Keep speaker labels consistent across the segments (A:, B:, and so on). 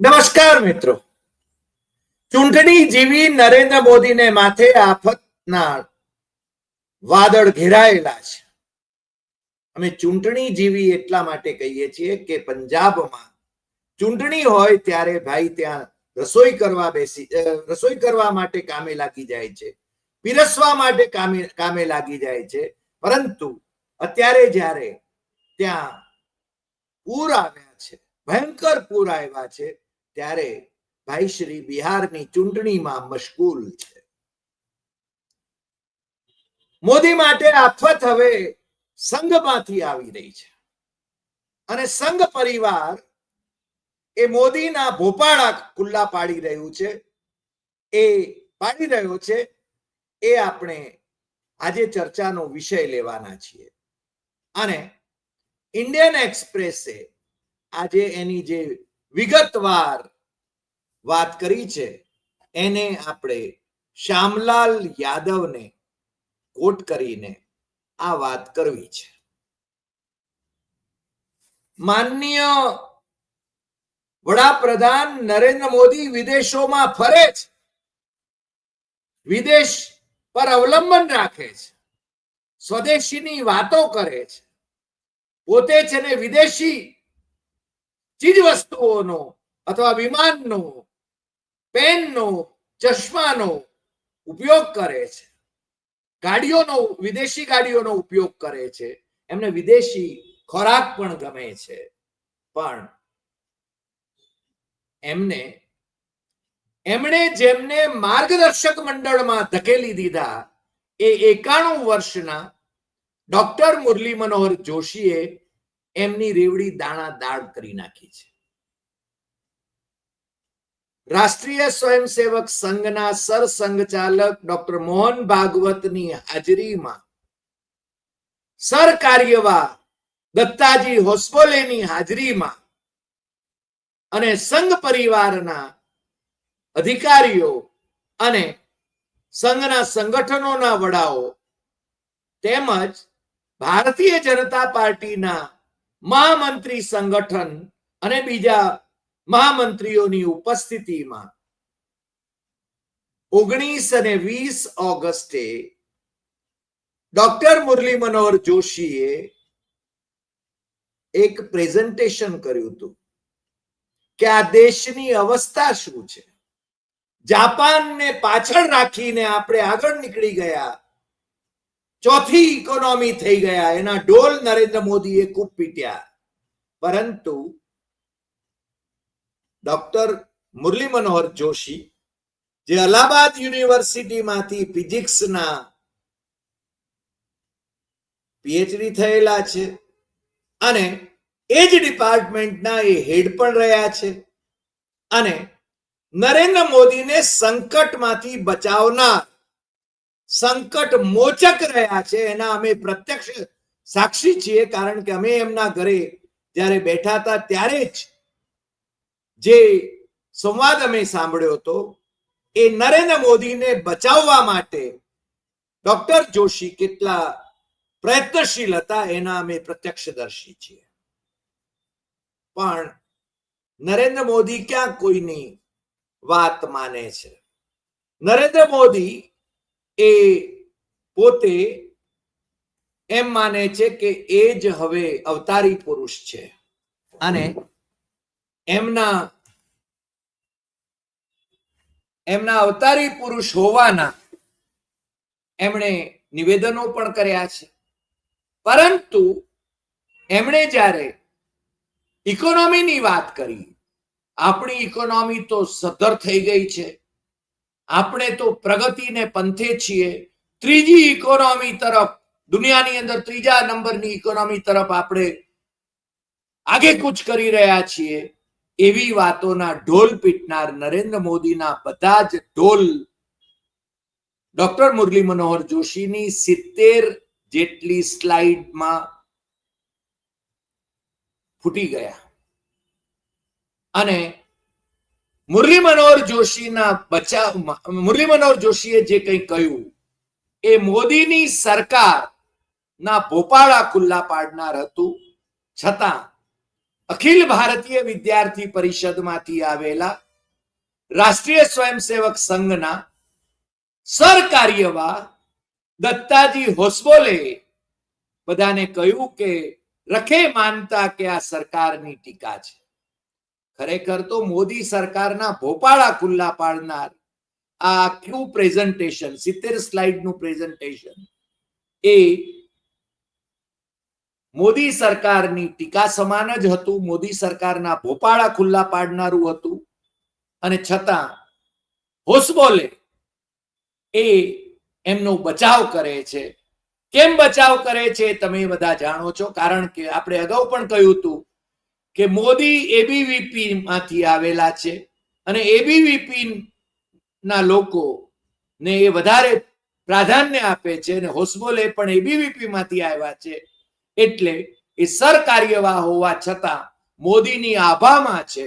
A: નમસ્કાર મિત્રો. ચૂંટણી જીવી નરેન્દ્ર મોદીને માથે આફતના વાદળ ઘેરાયેલા છે. અમે ચૂંટણી જીવી એટલા માટે કહીએ છીએ કે પંજાબમાં ચૂંટણી હોય ત્યારે ભાઈ ત્યાં રસોઈ કરવા બેસી રસોઈ કરવા માટે કામે લાગી જાય છે. પીરસવા માટે કામે કામે લાગી જાય છે. પરંતુ અત્યારે જ્યારે ત્યાં પૂર આવ્યા છે, ભયંકર પૂર આવ્યા છે ત્યારે ભાઈ શ્રી બિહારની ચૂંટણીમાં મશગુલ છે. મોદી માટે આફત હવે સંઘમાંથી આવી રહી છે. અને સંઘ પરિવાર એ મોદીના ભોપાળા ખુલ્લા પાડી રહ્યું છે. એ પાડી રહ્યો છે. એ આપણે આજે ચર્ચાનો વિષય લેવાના છીએ. અને ઇન્ડિયન એક્સપ્રેસે આજે એની જે વિગતવાર વાત કરી છે. એને આપણે શ્યામલાલ યાદવને કોટ કરીને આ વાત કરવી છે. માનનીય વડાપ્રધાન નરેન્દ્ર મોદી વિદેશોમાં ફરે છે. વિદેશ પર અવલંબન રાખે છે. સ્વદેશીની વાતો કરે છે. પોતે છે ને વિદેશી ચીજ વસ્તુઓનો અથવા વિમાનનો, પેનનો, ચશ્માનો ઉપયોગ કરે છે. ગાડીઓનો, વિદેશી ગાડીઓનો ઉપયોગ કરે છે. એમને વિદેશી ખોરાક પણ ગમે છે. પણ એમને, એમણે જેમને માર્ગદર્શક મંડળમાં ધકેલી દીધા એ એકાણું વર્ષના ડોક્ટર મુરલી મનોહર જોશીએ એમની રેવડી દાણા દાળ કરી નાખી છે. રાષ્ટ્રીય સ્વયંસેવક સંઘના સરસંઘચાલક ડોક્ટર મોહન ભાગવતની હાજરીમાં સર કાર્યવાહ દત્તાજી હોસ્પોલેની હાજરીમાં અને સંઘ પરિવારના અધિકારીઓ અને સંઘના સંગઠનોના વડાઓ તેમજ ભારતીય જનતા પાર્ટીના મહામંત્રી સંગઠન અને બીજા મહામંત્રીઓની ઉપસ્થિતિમાં ઓગણીસ અને વીસ ઓગસ્ટે ડોક્ટર મુરલી મનોહર જોશીએ એક પ્રેઝન્ટેશન કર્યું હતું કે આ દેશની અવસ્થા શું છે? જાપાનને પાછળ રાખીને આપણે આગળ નીકળી ગયા ચોથી ઇકોનોમી થઈ ગયા. એના ઢોલ નરેન્દ્ર મોદીએ ખૂબ પીટ્યા. પરંતુ ડોક્ટર મુરલી મનોહર જોશી, જે અલ્હાબાદ યુનિવર્સિટીમાંથી ફિઝિક્સના પીએચડી થયેલા છે અને એ જ ડિપાર્ટમેન્ટના એ હેડ પણ રહ્યા છે અને નરેન્દ્ર મોદીને સંકટમાંથી બચાવનાર સંકટ મોચક રહ્યા છે, એના અમે પ્રત્યક્ષ સાક્ષી છીએ, કારણ કે અમે એમના ઘરે જ્યારે બેઠા હતા ત્યારે જ જે સંવાદ અમે સાંભળ્યો હતો, એ નરેન્દ્ર મોદીને બચાવવા માટે ડોક્ટર જોશી કેટલા પ્રયત્નશીલ હતા, એના અમે પ્રત્યક્ષદર્શી છીએ. પણ નરેન્દ્ર મોદી ક્યાં કોઈની વાત માને છે? નરેન્દ્ર મોદી એ પોતે એમ માને છે કે એ જ હવે અવતારી પુરુષ છે. અને એમના એમના અવતારી પુરુષ હોવાના એમણે નિવેદનો પણ કર્યા છે. પરંતુ એમણે જ્યારે ઇકોનોમીની વાત કરી, આપણી ઇકોનોમી તો સદ્ધર થઈ ગઈ છે. આપણે તો પ્રગતિને પંથે છીએ. ત્રીજી ઇકોનોમી તરફ, દુનિયાની અંદર ત્રીજા નંબરની ઇકોનોમી તરફ આપણે આગે કૂચ કરી રહ્યા છીએ. એવી વાતોના ઢોલ પીટનાર નરેન્દ્ર મોદીના બધા જ ઢોલ ડોક્ટર મુરલી મનોહર જોશીની સિત્તેર જેટલી સ્લાઇડમાં ફૂટી ગયા. અને મુરલી મનોહર જોશીના બચાવ મુરલી મનોહર જોશીએ જે કંઈ કહ્યું, એ મોદીની સરકાર ના ભોપાળા ખુલ્લા પાડનાર હતું. છતાં, અખિલ ભારતીય વિદ્યાર્થી પરિષદમાંથી આવેલા રાષ્ટ્રીય સ્વયંસેવક સંઘના સરકાર્યવા દત્તાજી હોસબોલે બધાને કહ્યું કે રખે માનતા કે આ સરકારની ટીકા છે. ખરેખર તો મોદી સરકારના ભોપાળા ખુલ્લા પાડનાર. આ આખું પ્રેઝન્ટેશન? સિત્તેર સ્લાઇડનું પ્રેઝન્ટેશન. એ મોદી સરકારની ટીકા સમાન જ હતું. મોદી સરકારના ભોપાળા ખુલ્લા પાડનારું હતું. અને છતાં હોસબોલે એ એમનો બચાવ કરે છે. કેમ બચાવ કરે છે તમે બધા જાણો છો. કારણ કે આપણે અગાઉ પણ કહ્યું હતું કે મોદી એબીવીપી માંથી આવેલા છે અને એબીવીપી ના લોકો ને એ વધારે પ્રાધાન્ય આપે છે અને હોસ્બોલે પણ એબીવીપી માંથી આવ્યા છે એટલે એ સરકાર્યવાહ હોવા છતાં મોદીની આભામાં છે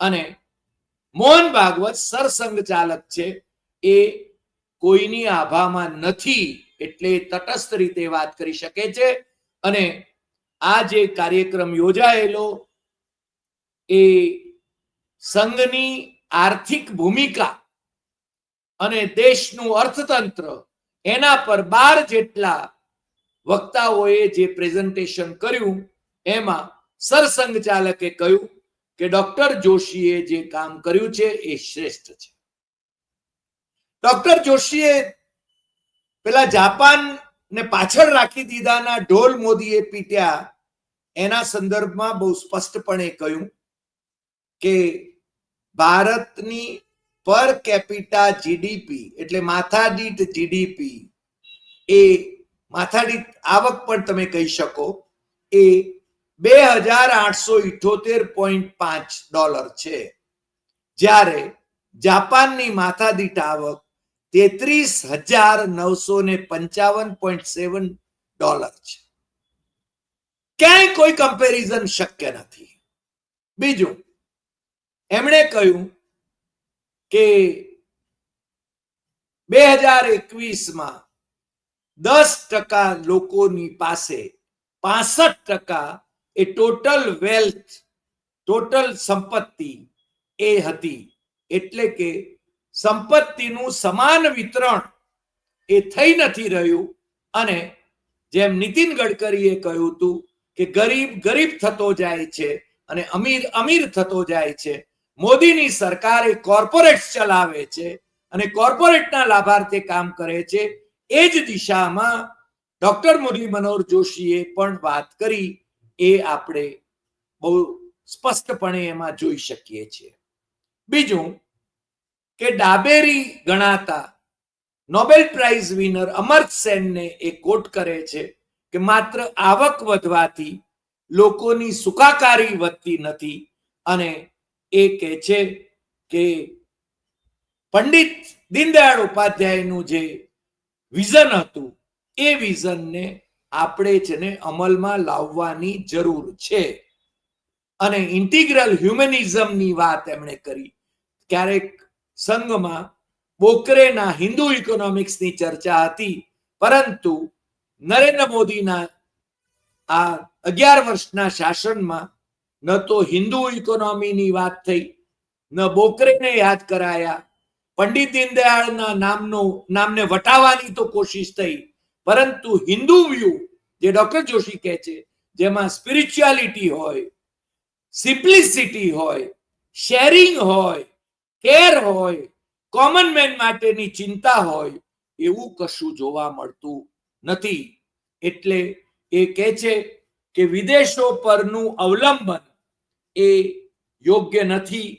A: અને મોહન ભાગવત સરસંઘ ચાલક છે એ કોઈની આભામાં નથી એટલે તટસ્થ રીતે વાત કરી શકે છે અને આ જે કાર્યક્રમ યોજાયેલો એ સંઘની આર્થિક ભૂમિકા અને દેશનું અર્થતંત્ર એના પર બાર જેટલા વક્તાઓએ જે પ્રેઝન્ટેશન કર્યું, એમાં સરસંઘ ચાલકે કહ્યું કે ડોક્ટર જોશીએ જે કામ કર્યું છે એ શ્રેષ્ઠ છે. ડોક્ટર જોશીએ પેલા જાપાન ને પાછળ રાખી દીધાના ઢોલ મોદીએ પીટ્યા એના સંદર્ભમાં બહુ સ્પષ્ટપણે કહ્યું કે ભારતની પર કેપિટા જીડીપી એટલે માથાદીઠ જીડીપી એ માથાદીઠ આવક પણ તમે કહી શકો, એ બે હજાર આઠસો ઇઠોતેર પોઈન્ટ પાંચ ડોલર છે. જ્યારે જાપાનની માથાદીઠ આવક તેત્રીસ હજાર નવસો ને પંચાવન પોઈન્ટ સેવન ડોલર છે. ક્યાંય કોઈ કમ્પેરિઝન શક્ય નથી. બીજું, એમણે કહ્યું કે બે હજાર એકવીસમાં દસ ટકા લોકોની પાસે પાસઠ ટકા એ ટોટલ વેલ્થ ટોટલ સંપત્તિ એ હતી. એટલે કે સંપત્તિનું સમાન વિતરણ એ થઈ નથી રહ્યું. અને જેમ નીતિન ગડકરીએ કહ્યું હતું કે ગરીબ ગરીબ થતો જાય છે અને અમીર અમીર થતો જાય છે. મોદીની સરકાર એ કોર્પોરેટ ચલાવે છે અને કોર્પોરેટના લાભાર્થે કામ કરે છે. એ જ દિશામાં ડોક્ટર મુરલી મનોહર જોશીએ પણ વાત કરી. એ આપણે બહુ સ્પષ્ટપણે એમાં જોઈ શકીએ છીએ. બીજું કે ડાબેરી ગણાતા નોબેલ પ્રાઇઝ વિનર અમર્ત સેનને એ કોટ કરે છે. કે માત્ર આવક વધવાથી લોકોની સુખાકારી વધતી નથી અને એ કહે છે કે પંડિત દીનદયાળ ઉપાધ્યાયનું જે વિઝન હતું, એ વિઝનને આપણે જેને અમલમાં લાવવાની જરૂર છે. અને ઇન્ટિગ્રલ હ્યુમેનિઝમની વાત એમણે કરી. ક્યારેક સંઘમાં બોકરેના હિન્દુ ઇકોનોમિક્સની ચર્ચા હતી, પરંતુ નરેન્દ્ર મોદીના આ અગિયાર વર્ષના શાસનમાં ન તો હિન્દુ ઇકોનોમીની વાત થઈ, ન બોકરેને યાદ કરાયા. પંડિત દીનદયાળના નામનો, નામને વટાવવાની તો કોશિશ થઈ, પરંતુ હિન્દુ વ્યૂ, જે ડોક્ટર જોશી કહે છે, જેમાં સ્પિરિચ્યુઆલિટી હોય, સિમ્પ્લિસિટી હોય, શેરિંગ હોય, કેર હોય, કોમન મેન માટેની ચિંતા હોય, એવું કશું જોવા મળતું નથી. એટલે એ કહે છે કે વિદેશો પરનું અવલંબન એ યોગ્ય નથી.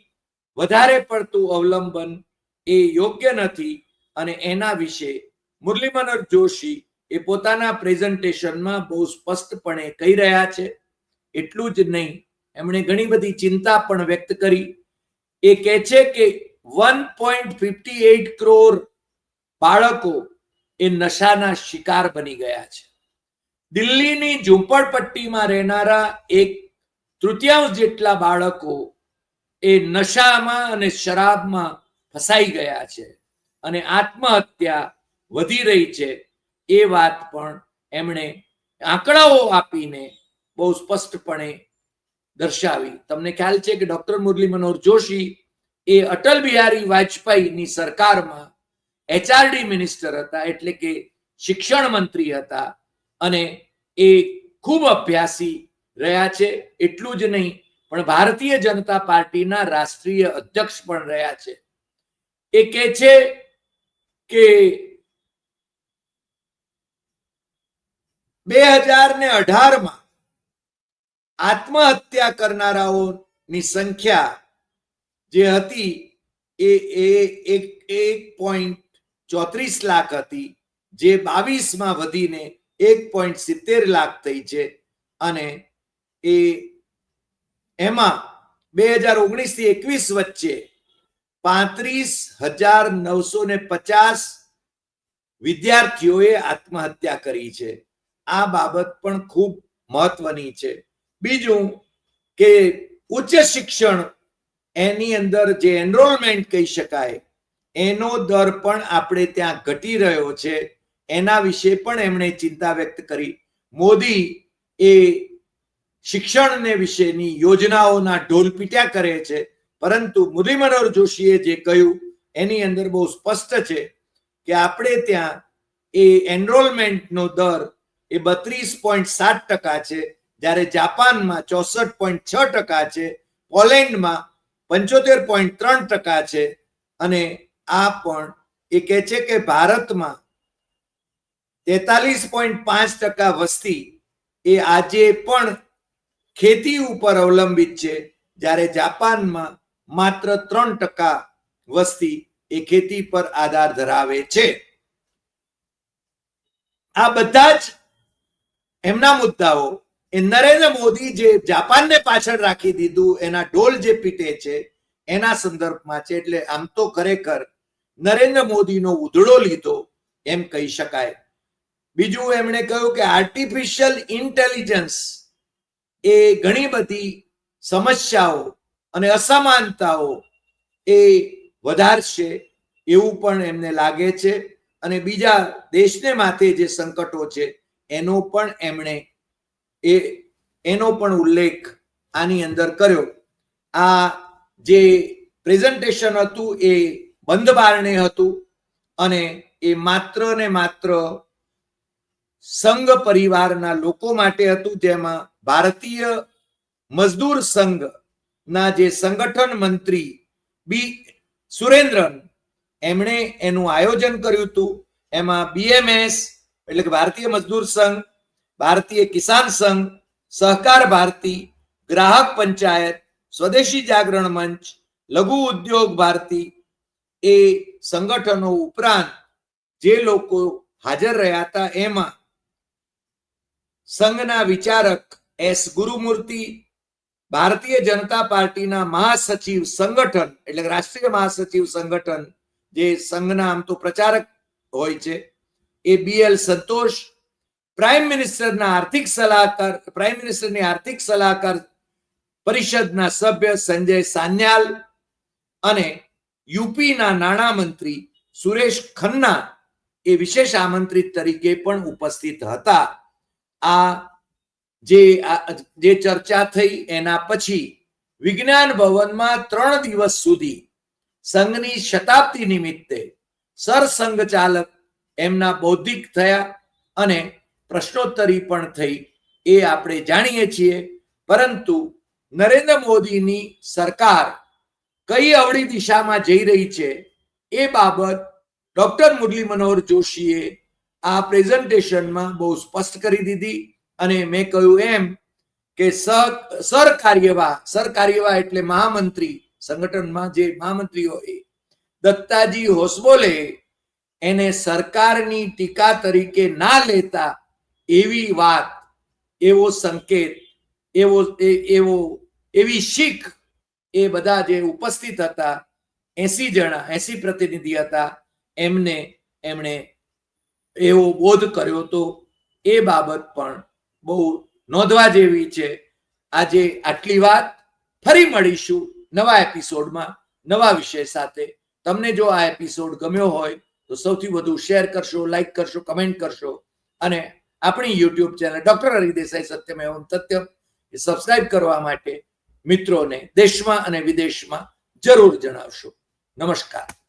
A: વધારે પડતું અવલંબન એ યોગ્ય નથી અને એના વિશે મુરલી મનોહર જોશી એ પોતાના પ્રેઝન્ટેશનમાં બહુ સ્પષ્ટપણે કહી રહ્યા છે. એટલું જ નહીં, એમણે ઘણી બધી ચિંતા પણ વ્યક્ત કરી. એ કહે છે કે one point fifty eight crore બાળકો એ નશાના શિકાર બની ગયા છે. દિલ્હીની ઝૂંપડપટ્ટીમાં રહેનારા એક તૃતીયાંશ જેટલા બાળકો એ નશામાં અને શરાબમાં ફસાઈ ગયા છે અને આત્મહત્યા વધી રહી છે. એ વાત પણ એમણે આંકડાઓ આપીને બહુ સ્પષ્ટપણે દર્શાવી. તમને ખ્યાલ છે કે ડોક્ટર મુરલી મનોહર જોશી એ અટલ બિહારી વાજપેયીની સરકારમાં એચઆરડી મિનિસ્ટર હતા, એટલે કે શિક્ષણ મંત્રી હતા, અને એ ખૂબ અભ્યાસી રહ્યા છે, એટલું જ નહીં, પણ ભારતીય જનતા પાર્ટીના રાષ્ટ્રીય અધ્યક્ષ પણ રહ્યા છે. એ કહે છે કે બે હજાર ને અઢારમાં આત્મહત્યા કરનારાઓની સંખ્યા જે હતી, એ એક એક પોઈન્ટ ચોત્રીસ લાખ હતી, જે બાવીસમાં વધીને એક પોઈન્ટ સિત્તેર લાખ થઈ છે. અને એ એમાં બે હજાર ઓગણીસથી એકવીસ વચ્ચે પાંત્રીસ હજાર નવસો ને પચાસ વિદ્યાર્થીઓએ આત્મહત્યા કરી છે. આ બાબત પણ ખૂબ મહત્વની છે. બીજું કે ઉચ્ચ શિક્ષણ એની અંદર જે એનરોલમેન્ટ કહી શકાય એનો દર પણ આપણે ત્યાં ઘટી રહ્યો છે. એના વિશે પણ એમણે ચિંતા વ્યક્ત કરી. મોદી એ શિક્ષણને વિશેની યોજનાઓના ઢોલ પીટ્યા કરે છે. પરંતુ મુરલી જોશીએ જે કહ્યું, એની અંદર બહુ સ્પષ્ટ છે કે આપણે ત્યાં એ એનરોલમેન્ટનો દર એ બત્રીસ પોઈન્ટ સાત ટકા છે. જ્યારે જાપાનમાં ચોસઠ પોઈન્ટ છ ટકા છે. પોલેન્ડમાં પંચોતેર પોઈન્ટ ત્રણ ટકા છે. અને આ પણ એ કહે છે કે ભારતમાં તેતાલીસ પોઈન્ટ પાંચ ટકા વસ્તી એ આજે પણ ખેતી ઉપર અવલંબિત છે, જ્યારે જાપાનમાં માત્ર ત્રણ ટકા વસ્તી એ ખેતી પર આધાર ધરાવે છે. આ બધા જ એમના મુદ્દાઓ એ નરેન્દ્ર મોદી જે જાપાનને પાછળ રાખી દીધું, એના ઢોલ જે પીટે છે, એના સંદર્ભમાં છે, એટલે આમ તો ખરેખર નરેન્દ્ર મોદીનો ઉધડો લીધો, એમ કહી શકાય. બીજું એમણે કહ્યું કે આર્ટિફિશિયલ ઇન્ટેલિજન્સ એ ઘણી બધી સમસ્યાઓ અને અસમાનતાઓ એ વધારશે એવું પણ એમને લાગે છે અને બીજા દેશને માથે જે સંકટો છે, એનો પણ એમણે એ, એનો પણ ઉલ્લેખ આની અંદર કર્યો. આ જે પ્રેઝન્ટેશન હતું એ બંધ બારણે હતું અને એ માત્ર ને માત્ર સંઘ પરિવારના લોકો માટે હતું, જેમાં ભારતીય મજદૂર સંઘ ના જે સંગઠન મંત્રી બી સુરેન્દ્રન, એમણે એનું આયોજન કર્યું હતું. એમાં બીએમએસ એટલે કે ભારતીય મજદૂર સંઘ, ભારતીય કિસાન સંઘ, સહકાર ભારતી, ગ્રાહક પંચાયત, સ્વદેશી જાગરણ મંચ, લઘુ ઉદ્યોગ ભારતી એ સંગઠનો ઉપરાંત જે લોકો હાજર રહ્યા હતા, એમાં સંઘના વિચારક એસ ગુરુમૂર્તિ, ભારતીય જનતા પાર્ટીના મહાસચિવ સંગઠન, એટલે રાષ્ટ્રીય મહાસચિવ સંગઠન, જે સંઘના આમ તો પ્રચારક હોય છે, એ બી એલ સંતોષ, પ્રાઇમ મિનિસ્ટરના આર્થિક સલાહકાર, પ્રાઇમ મિનિસ્ટરની આર્થિક સલાહકાર પરિષદના સભ્ય સંજય સાન્યાલ અને યુપીના નાણામંત્રી સુરેશ ખન્ના એ વિશેષ આમંત્રિત તરીકે પણ ઉપસ્થિત હતા. આ જે જે ચર્ચા થઈ એના પછી વિજ્ઞાન ભવનમાં ત્રણ દિવસ સુધી સંઘની શતાબ્દી નિમિત્તે સરસંઘ ચાલક એમના બૌદ્ધિક થયા અને પ્રશ્નોત્તરી પણ થઈ એ આપણે જાણીએ છીએ. પરંતુ નરેન્દ્ર મોદીની સરકાર કઈ અવળી દિશામાં જઈ રહી છે એ બાબત ડોક્ટર મુરલી મનોહર જોશીએ આ પ્રેઝન્ટેશનમાં બહુ સ્પષ્ટ કરી દીધી અને મેં કહ્યું એમ કે સર કાર્યવાહ સર કાર્યવાહ એટલે મહામંત્રી, સંગઠનમાં જે મહામંત્રી હોય દત્તાજી હોસબોલે એને સરકારની ટીકા તરીકે ના લેતા એવી વાત, એવો સંકેત, એવો એવો, એવી શીખ એ બધા જે ઉપસ્થિત હતા, એસી જણા, એસી પ્રતિનિધિ હતા, એમને એમણે એવો બોધ કર્યો તો એ બાબત પણ બહુ નોંધવા જેવી છે. આજે આટલી વાત ફરી મળીશું નવા એપિસોડમાં, નવા વિષય સાથે. તમને જો આ એપિસોડ ગમ્યો હોય, તો સૌથી વધુ શેર કરશો, લાઈક કરશો, કમેન્ટ કરશો. અને આપણી YouTube channel doctor Hari Desai Satyam Evam Satyam subscribe કરવા માટે મિત્રોને દેશમાં અને વિદેશમાં જરૂર જણાવશો. નમસ્કાર.